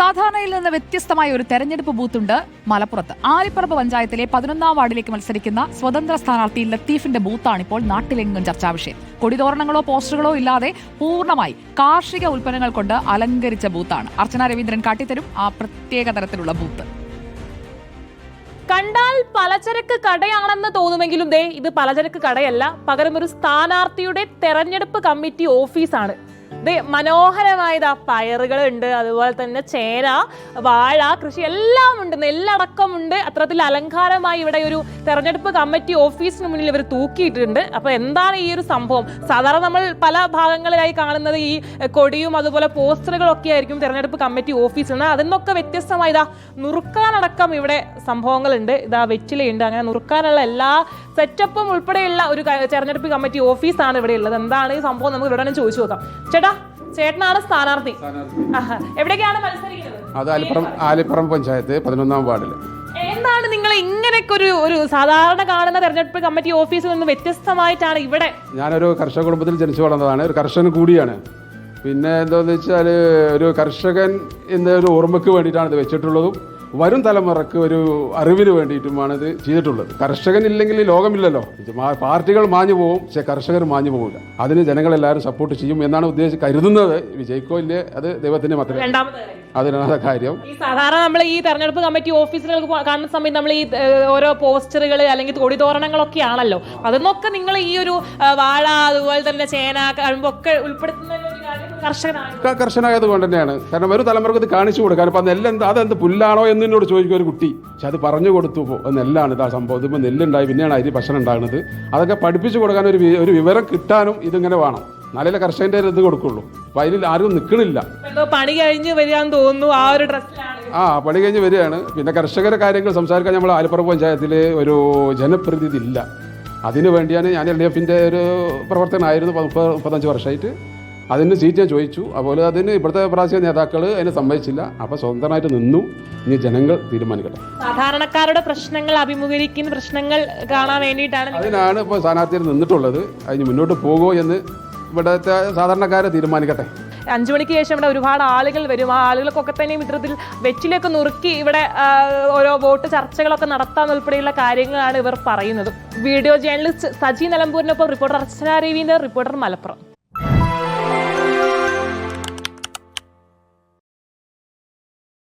സാധാരണയിൽ നിന്ന് വ്യത്യസ്തമായ ഒരു തെരഞ്ഞെടുപ്പ് ബൂത്തുണ്ട് മലപ്പുറത്ത്. ആലിപ്പറമ്പ് പഞ്ചായത്തിലെ പതിനൊന്നാം വാർഡിലേക്ക് മത്സരിക്കുന്ന സ്വതന്ത്ര സ്ഥാനാർത്ഥി ലത്തീഫിന്റെ ബൂത്താണിപ്പോൾ നാട്ടിലെങ്ങും ചർച്ചാ വിഷയം. കൊടിതോരണങ്ങളോ പോസ്റ്ററുകളോ ഇല്ലാതെ പൂർണമായി കാർഷിക ഉൽപ്പന്നങ്ങൾ കൊണ്ട് അലങ്കരിച്ച ബൂത്താണ് അർച്ചന രവീന്ദ്രൻ കാട്ടിത്തരും ആ പ്രത്യേക തരത്തിലുള്ള ബൂത്ത് കണ്ടാൽ പലചരക്ക് കടയാണെന്ന് തോന്നുമെങ്കിലും ദേ ഇത് പലചരക്ക് കടയല്ല. പകരം ഒരു സ്ഥാനാർത്ഥിയുടെ തെരഞ്ഞെടുപ്പ് കമ്മിറ്റി ഓഫീസാണ്. ദേ മനോഹരമായതാ പയറുകളുണ്ട് അതുപോലെ തന്നെ ചേന വാഴ കൃഷി എല്ലാം ഉണ്ട് നെല്ലടക്കമുണ്ട്. അത്രത്തിൽ അലങ്കാരമായി ഇവിടെ ഒരു തെരഞ്ഞെടുപ്പ് കമ്മിറ്റി ഓഫീസിന് മുന്നിൽ ഇവർ തൂക്കിയിട്ടുണ്ട്. അപ്പൊ എന്താണ് ഈ ഒരു സംഭവം? സാധാരണ നമ്മൾ പല ഭാഗങ്ങളിലായി കാണുന്നത് ഈ കൊടിയും അതുപോലെ പോസ്റ്ററുകളൊക്കെ ആയിരിക്കും തെരഞ്ഞെടുപ്പ് കമ്മിറ്റി ഓഫീസിൽ അതിന്നൊക്കെ വ്യത്യസ്തമായി ഇതാ നുറുക്കാനടക്കം ഇവിടെ സംഭവങ്ങളുണ്ട്. ഇതാ വെറ്റിലയുണ്ട്. അങ്ങനെ നുറുക്കാനുള്ള എല്ലാ സെറ്റപ്പും ഉൾപ്പെടെയുള്ള ഒരു തെരഞ്ഞെടുപ്പ് കമ്മിറ്റി ഓഫീസാണ് ഇവിടെ ഉള്ളത്. എന്താണ് ഈ സംഭവം? നമുക്ക് ഇവിടെ ചോദിച്ചു നോക്കാം. ചേട്ടാ ചേട്ടനാണ് സ്ഥാനാർത്ഥി. എവിടേക്കാണ് മത്സരിക്കുന്നത്? അത് ആലിപ്പുറം ആലിപ്പുറം പഞ്ചായത്ത് പതിനൊന്നാം വാർഡിൽ എന്താണ് നിങ്ങൾ ഇങ്ങനെയൊക്കെ ഒരു ഒരു സാധാരണ കാണുന്ന തെരഞ്ഞെടുപ്പ് കമ്മിറ്റി ഓഫീസിൽ നിന്ന് വ്യത്യസ്തമായിട്ടാണ് ഇവിടെ ഞാനൊരു കർഷക കുടുംബത്തിൽ ജനിച്ചു വളർന്നതാണ്. ഒരു കർഷകൻ കൂടിയാണ്. പിന്നെ എന്താണെന്ന് വെച്ചാൽ ഒരു കർഷകൻ എന്നൊരു ഓർമ്മയ്ക്ക് വേണ്ടിയിട്ടാണ് ഇത് വെച്ചിട്ടുള്ളതും. വരും തലമുറയ്ക്ക് ഒരു അറിവിന് വേണ്ടിയിട്ടുമാണ് ഇത് ചെയ്തിട്ടുള്ളത്. കർഷകൻ ഇല്ലെങ്കിൽ ലോകമില്ലല്ലോ പാർട്ടികൾ മാഞ്ഞു പോകും പക്ഷെ കർഷകർ മാഞ്ഞു പോകില്ല അതിന് ജനങ്ങളെല്ലാവരും സപ്പോർട്ട് ചെയ്യും എന്നാണ് ഉദ്ദേശിച്ച് കരുതുന്നത്. വിജയിക്കോ ഇല്ലേ? അത് ദൈവത്തിന്റെ മാത്രമേ. അതിനാണ് കാര്യം. ഈ സാധാരണ നമ്മൾ ഈ തെരഞ്ഞെടുപ്പ് കമ്മിറ്റി ഓഫീസുകൾ കാണുന്ന സമയത്ത് നമ്മൾ ഈ ഓരോ പോസ്റ്ററുകൾ അല്ലെങ്കിൽ കൊടിതോരണങ്ങളൊക്കെ ആണല്ലോ അതൊന്നൊക്കെ നിങ്ങൾ ഈ ഒരു വാഴ അതുപോലെ തന്നെ ചേന കഴുമ്പൊക്കെ ഉൾപ്പെടുത്തുന്ന കർശനായത് കൊണ്ട് തന്നെയാണ്. കാരണം ഒരു തലമുറയ്ക്ക് ഇത് കാണിച്ചു കൊടുക്കാൻ. ഇപ്പം നെല്ലെന്ത് അതെന്ത് പുല്ലാണോ എന്ന് എന്നോട് ചോദിക്കും ഒരു കുട്ടി. പക്ഷെ അത് പറഞ്ഞു കൊടുത്തു നെല്ലാണ് ഇതാ സംഭവം. ഇതിപ്പോൾ നെല്ലുണ്ടായി പിന്നെയാണ് അരി ഭക്ഷണം ഉണ്ടാകുന്നത്. അതൊക്കെ പഠിപ്പിച്ചു കൊടുക്കാൻ ഒരു ഒരു വിവരം കിട്ടാനും ഇതിങ്ങനെ വേണം. എന്നാലേ കർഷകന്റെ ഇത് കൊടുക്കുള്ളൂ. അപ്പം അതിൽ ആരും നിൽക്കണില്ല പണി കഴിഞ്ഞ് വരികയെന്ന് തോന്നുന്നു. ആ ഒരു ആ പണി കഴിഞ്ഞ് വരികയാണ്. പിന്നെ കർഷകരെ കാര്യങ്ങൾ സംസാരിക്കാൻ നമ്മൾ ആലപ്പുറം പഞ്ചായത്തിൽ ഒരു ജനപ്രതിനിധി ഇല്ല. അതിനു വേണ്ടിയാണ് ഞാൻ എൽ ഡി എഫിന്റെ ഒരു പ്രവർത്തനമായിരുന്നു മുപ്പത് മുപ്പത്തഞ്ച് വർഷമായിട്ട്. അതിന് സീറ്റ് ചോദിച്ചു. അതുപോലെ അതിന് ഇവിടുത്തെ പ്രാദേശിക നേതാക്കൾ അതിനെ സമ്മതിച്ചില്ല. അപ്പോൾ സ്വതന്ത്രമായിട്ട് നിന്നു. ഇനി ജനങ്ങൾ തീരുമാനിക്കട്ടെ. സാധാരണക്കാരുടെ പ്രശ്നങ്ങൾ അഭിമുഖീകരിക്കുന്ന പ്രശ്നങ്ങൾ കാണാൻ വേണ്ടിയിട്ടാണ് അതിനാണ് ഇപ്പോൾ സ്ഥാനാർത്ഥിയിൽ നിന്നിട്ടുള്ളത്. അതിന് മുന്നോട്ട് പോകുമോ എന്ന് ഇവിടുത്തെ സാധാരണക്കാരെ തീരുമാനിക്കട്ടെ. അഞ്ചു മണിക്ക് ശേഷം ഇവിടെ ഒരുപാട് ആളുകൾ വരും. ആ ആളുകൾക്കൊക്കെ തന്നെ ഇത്തരത്തിൽ വെറ്റിലൊക്കെ നുറുക്കി ഇവിടെ ഓരോ വോട്ട് ചർച്ചകളൊക്കെ നടത്താൻ ഉൾപ്പെടെയുള്ള കാര്യങ്ങളാണ് ഇവർ പറയുന്നത്. വീഡിയോ ജേർണലിസ്റ്റ് സജി നിലമ്പൂരിനൊപ്പം റിപ്പോർട്ടർ അർച്ചന രവീന്ദ്രൻ റിപ്പോർട്ടർ മലപ്പുറം.